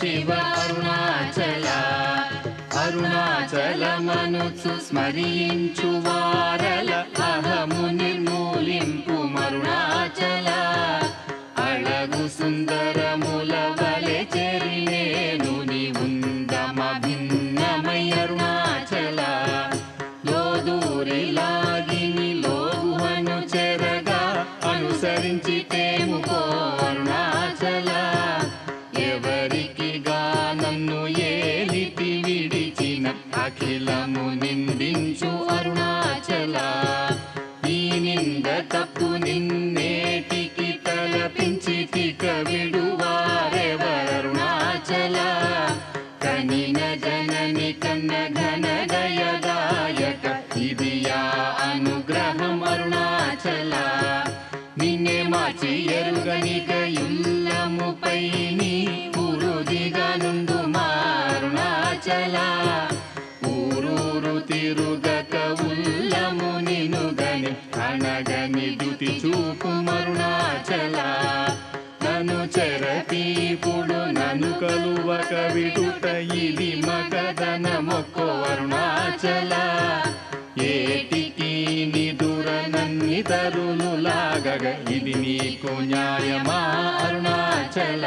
शिव अरुणाचल అరుణాచల మనసు స్మరించు వారల. అహము నిర్మూలింపు మరుణాచల. అళగు సుందర చలా నన్ను చెరపీపుడు నన్ను కలువక విడుట ఇది మగదన మొక్కో అరుణాచల. ఏటికి నిదుర నన్ని తరులు లాగగ ఇది నీకు న్యాయమా అరుణాచల?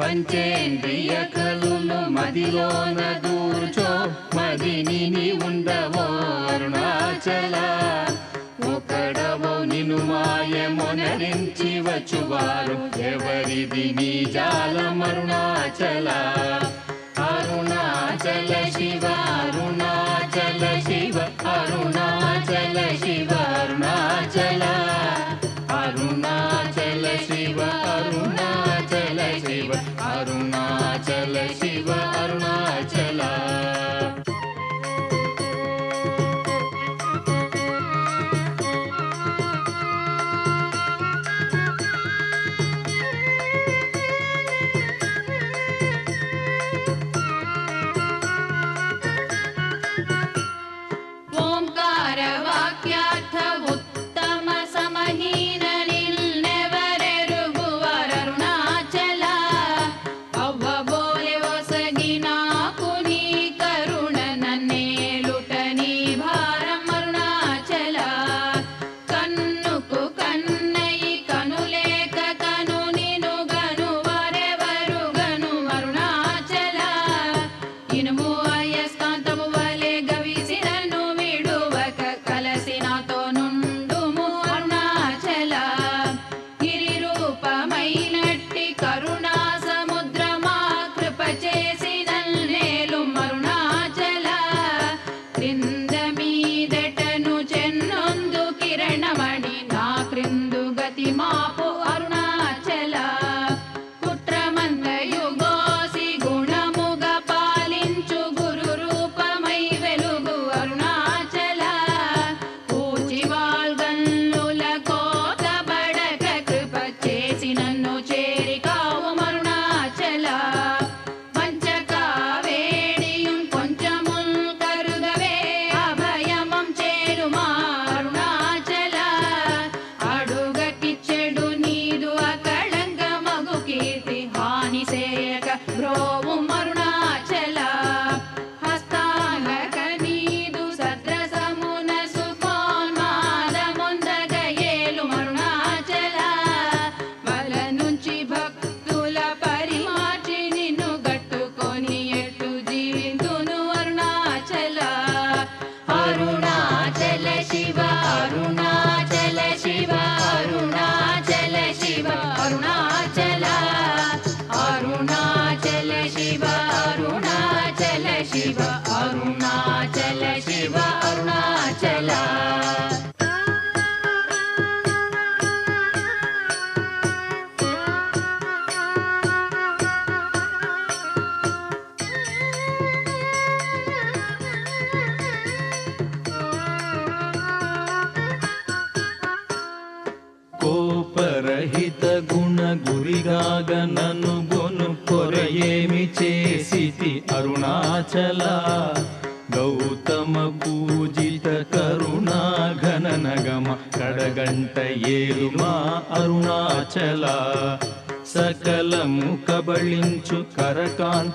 పంచేంద్రియ కలులు మదిలోన దూర్చో మదిని ఉండవో అరుణాచల. నిను मायमो न चि दिनि जाल अरुणा అరుణాచల శివ అరుణాచల శివ అరుణాచల శివ అరుణాచల అరుణా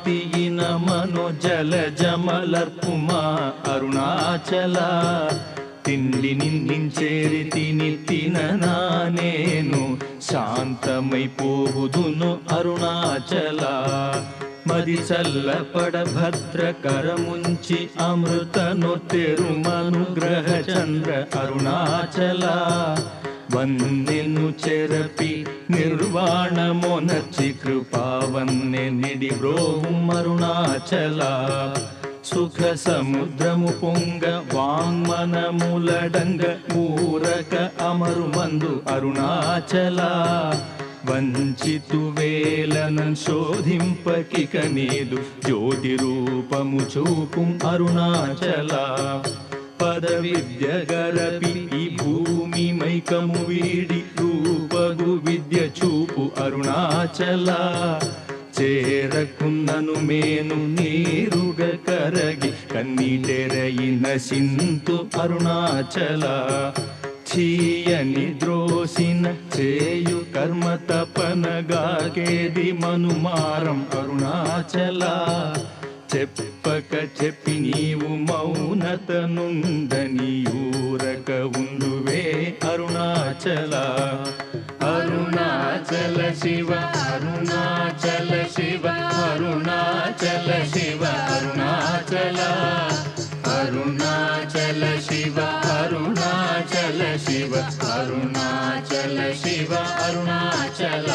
కరకాంతియిన మనో జల జమలర్పుమా అరుణాచల. తిండి నిందించేరి తిని తిననా నేను శాంతమైపోవుదును అరుణాచల. మది చల్లపడ భద్రకరముంచి అమృతను తెరుమనుగ్రహ చంద్ర అరుణాచల. వందెను చెరపి నిర్వాణమొనర్చి కృపావన్నె నిడి బ్రోహు అరుణాచల సుఖ సముద్రము పొంగ వాంగ్మనములడంగ ఊరక అమరు మందు అరుణాచల వంచితు వేలనన్ శోధింపకిక నీదు జ్యోతి రూపము చూపుం అరుణాచల పద విద్య గరపి ఈ భూమి మైకము వీడి రూపగు విద్య చూపు అరుణాచల. చేరకున్నను మేను నీరుగ కరగి కన్నీటెరయిన సింతు అరుణాచల. చీయని ద్రోసిన చేయు కర్మ తపనగాకేది మనుమారం అరుణాచల. చెప్పక చెప్పి నీవు మౌనత నుందని ఊరక ఉండువే అరుణాచల. అరుణాచల శివ అరుణాచల శివ అరుణాచల శివ అరుణాచల. అరుణాచల శివ అరుణాచల శివ అరుణాచల శివ అరుణాచల.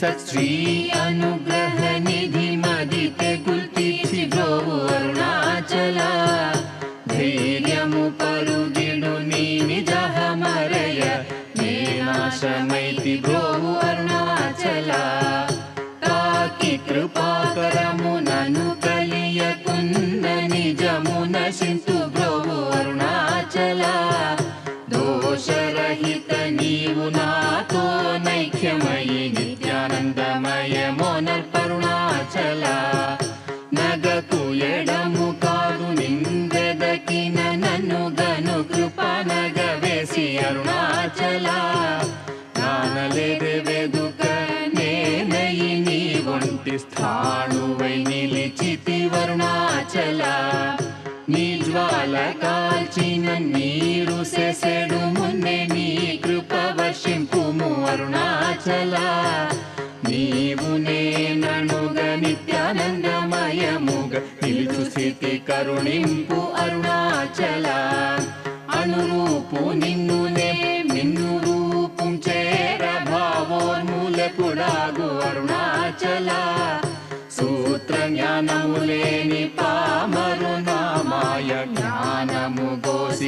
सत् श्री अनु నీరు సెసెడు మున్నే నీ కృప వర్షింపుము అరుణాచల. నీవు నేననుగ నిత్యానందమయముగ నిలుచు స్థితి కరుణింపు అరుణాచల. అనురూపు నిన్ను నిన్ను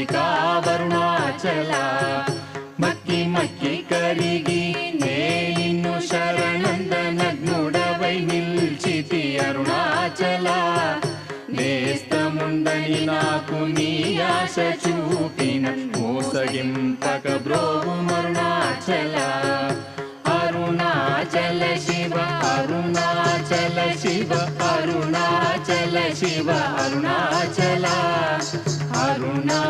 గోసికా వరుణాచల మక్కి మక్కి కరిగి నే నిన్ను శరణందనగ్నుడవై నిల్చితి అరుణాచల. నేస్తముందని నాకు నీ ఆశ చూపిన మోసగింపక బ్రోవు మరుణాచల. అరుణాచల శివ అరుణాచల శివ అరుణాచల శివ అరుణాచల. అరుణాచల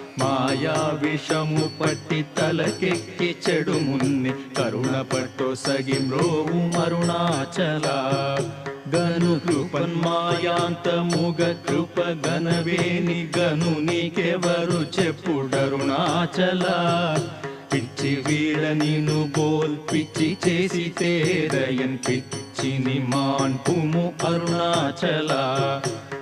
మాయా విషము పట్టి తలకెక్కి చెడు మున్ని కరుణ పట్టో సగి మ్రోవు అరుణాచల గను కృపన్మాయాంతముగ కృప గనవేని గను నీకెవరు చెప్పుడరుణాచల పిచ్చి వీడ నిను బోల్ పిచ్చి చేసి తేరయన్ పిచ్చిని మాన్పుము అరుణాచల.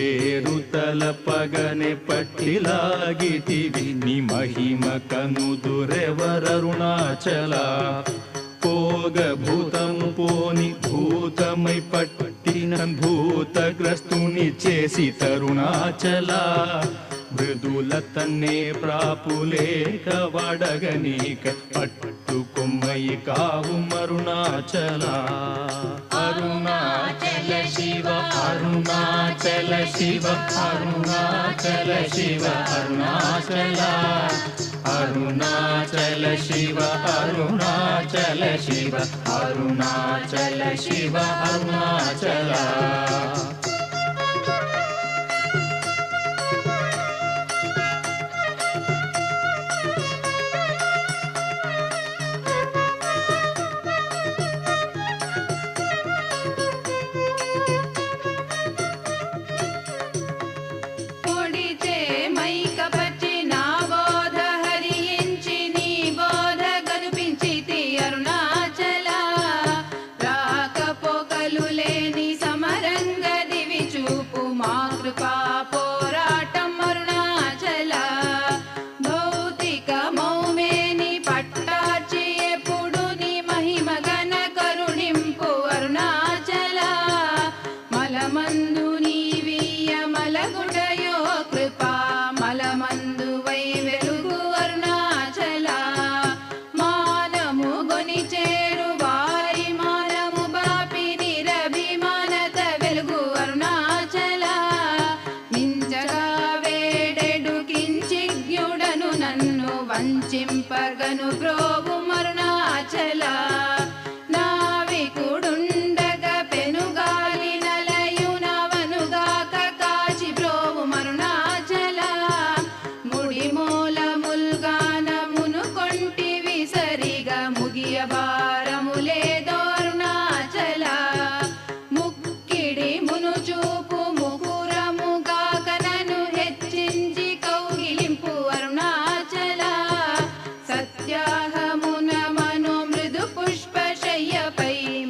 పేరు తలపగనే పట్టిలాగితివి. ని మహిమ కనుదురెవరరుణాచల పోగ భూతము పోని భూతమై పట్టిన భూతగ్రస్తుని చేసి తరుణాచల. మృదుల తన్నే ప్రాపులేక వడగనీక పట్టుకొమ్మయి కావు మరుణాచల. అరుణాచల శివ అరుణాచల శివ అరుణాచల శివ అరుణాచల. అరుణాచల శివ అరుణాచల శివ అరుణాచల శివ అరుణాచల. पै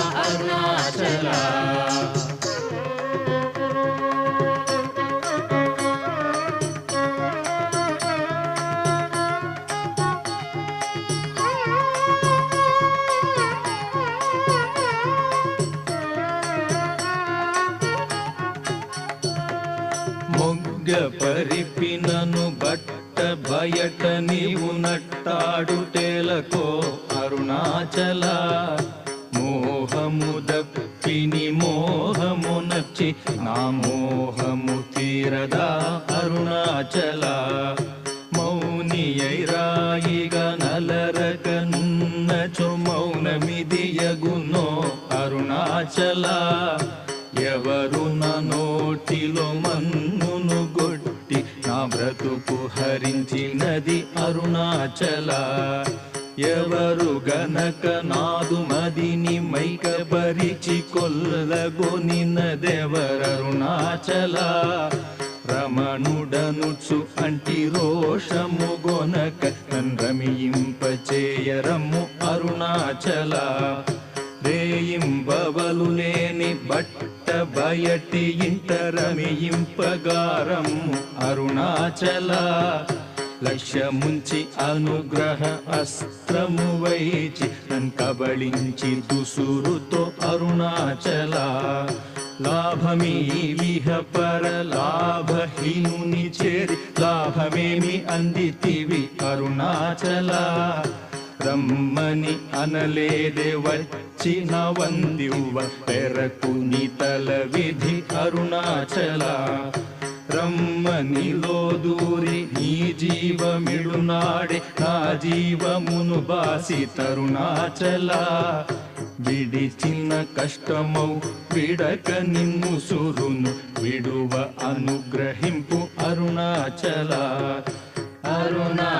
శివ అరుణాచల చల ఎవరు నా నోటిలో మన్నును గొట్టి నా బ్రతుకు హరించినది అరుణాచల. ఎవరు గనక నాదు మదిని మైకపరిచి కొల్లగొనినదెవరరుణాచల రమణుడనుచు అంటి రోషము గొనక రమింపచేయరము అరుణాచల. రేయింబవలు లేని బట్ట బయటి ఇంట రమింపగారము అరుణాచల లక్ష్యముంచి అనుగ్రహ అస్త్రము వైచి నన్ కబళించి దుసురుతో అరుణాచల. లాభమీ విహ పర లాభహీనుని చేరి లాభమేమి అందితివి అరుణాచల. రమ్మని అనలేదే వచ్చిన వందివ్వ పెరకు తల విధి అరుణాచల. రమ్మని లోదూరి నీ జీవమిడునాడే నా జీవమును బాసి తరుణాచల. విడిచిన కష్టమౌ విడక నిన్ను సురును విడువ అనుగ్రహింపు అరుణాచల. అరుణా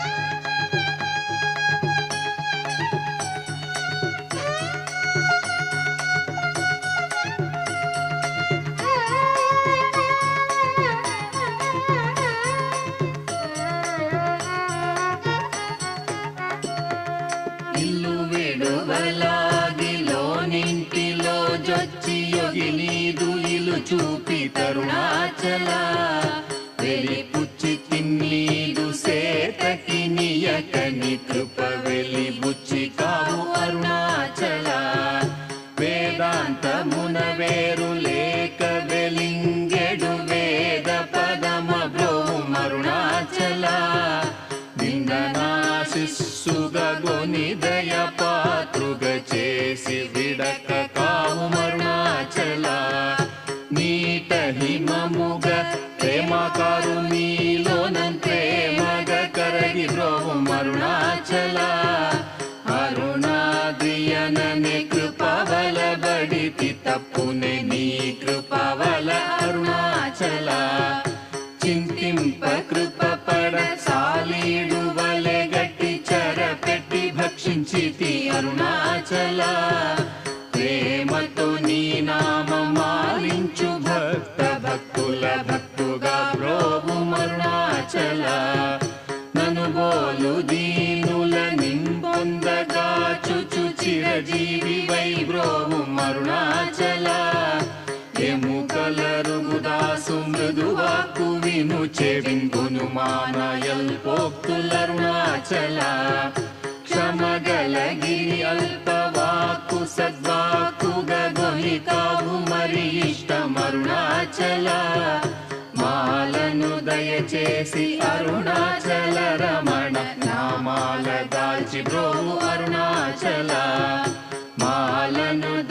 చూపి తరుణాచల వెలిపుచ్చి తిన్నీదు సేతకి నియకని కృప వెలి బడితి తప్పునే నీ కృపవల అరుణాచల. చింతింప కృప పడ సాలీడు వలె గట్టి చెర పెట్టి భక్షించితి అరుణాచల. మృదువాకు విను చెవింగును మానయల్ పోక్తులరుణాచల క్షమగలగిరి అల్పవాకు సద్వాకుగ గొని కావు మరి ఇష్టమరుణాచల మాలను దయచేసి అరుణాచల రమణ నామాల దాల్చి బ్రోవు అరుణాచల. మాలను